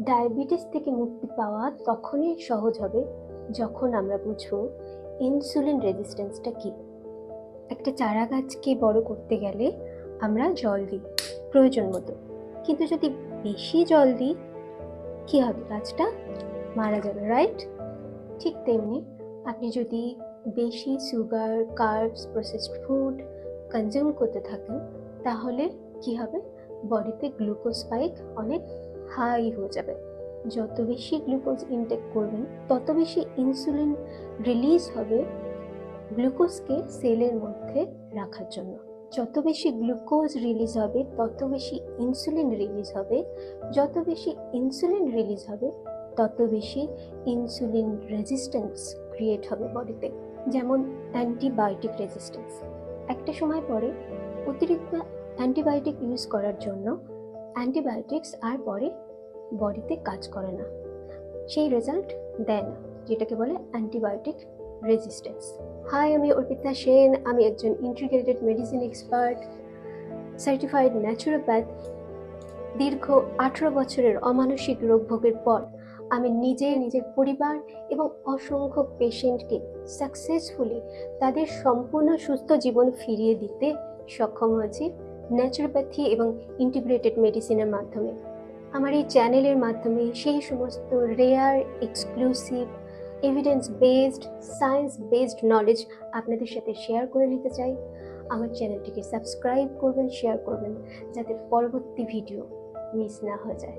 Diabetes থেকে মুক্তি পাওয়া তখনই সহজ হবে যখন আমরা বুঝব ইনসুলিন রেজিস্ট্যান্সটা কি। একটা চারা গাছকে বড় করতে গেলে আমরা জল দিই, প্রয়োজন মতো। কিন্তু যদি বেশি জল দিই, কী হবে? গাছটা মারা যাবে রাইট ঠিক তেমনি আপনি যদি বেশি sugar carbs processed food consume করতে থাকেন, তাহলে কি হবে? বডিতে গ্লুকোজ স্পাইক অনেক হাই হয়ে যাবে। যত বেশি গ্লুকোজ ইনটেক করবেন, তত বেশি ইনসুলিন রিলিজ হবে গ্লুকোজকে সেলের মধ্যে রাখার জন্য। যত বেশি গ্লুকোজ রিলিজ হবে, তত বেশি ইনসুলিন রিলিজ হবে। যত বেশি ইনসুলিন রিলিজ হবে, তত বেশি ইনসুলিন রেজিস্ট্যান্স ক্রিয়েট হবে বডিতে। যেমন অ্যান্টিবায়োটিক রেজিস্ট্যান্স একটা সময় পরে অতিরিক্ত অ্যান্টিবায়োটিক ইউজ করার জন্য অ্যান্টিবায়োটিক্স আর পরে বডিতে কাজ করে না। সেই রেজাল্ট দেয় না, যেটাকে বলে অ্যান্টিবায়োটিক রেজিস্ট্যান্স হাই আমি অর্পিতা সেন, আমি একজন integrated medicine expert certified naturopath দীর্ঘ আঠেরো বছরের অমানসিক রোগ ভোগের পর আমি নিজে, নিজের পরিবার এবং অসংখ্য পেশেন্টকে সাকসেসফুলি তাদের সম্পূর্ণ সুস্থ জীবন ফিরিয়ে দিতে সক্ষম হয়েছি। ন্যাচুরোপ্যাথি এবং ইন্টিগ্রেটেড মেডিসিনের মাধ্যমে। আমার এই চ্যানেলের মাধ্যমে সেই সমস্ত rare exclusive evidence based science based knowledge আপনাদের সাথে শেয়ার করে নিতে চাই। আমার চ্যানেলটিকে সাবস্ক্রাইব করবেন শেয়ার করবেন, যাতে পরবর্তী ভিডিও মিস না হয়ে যায়।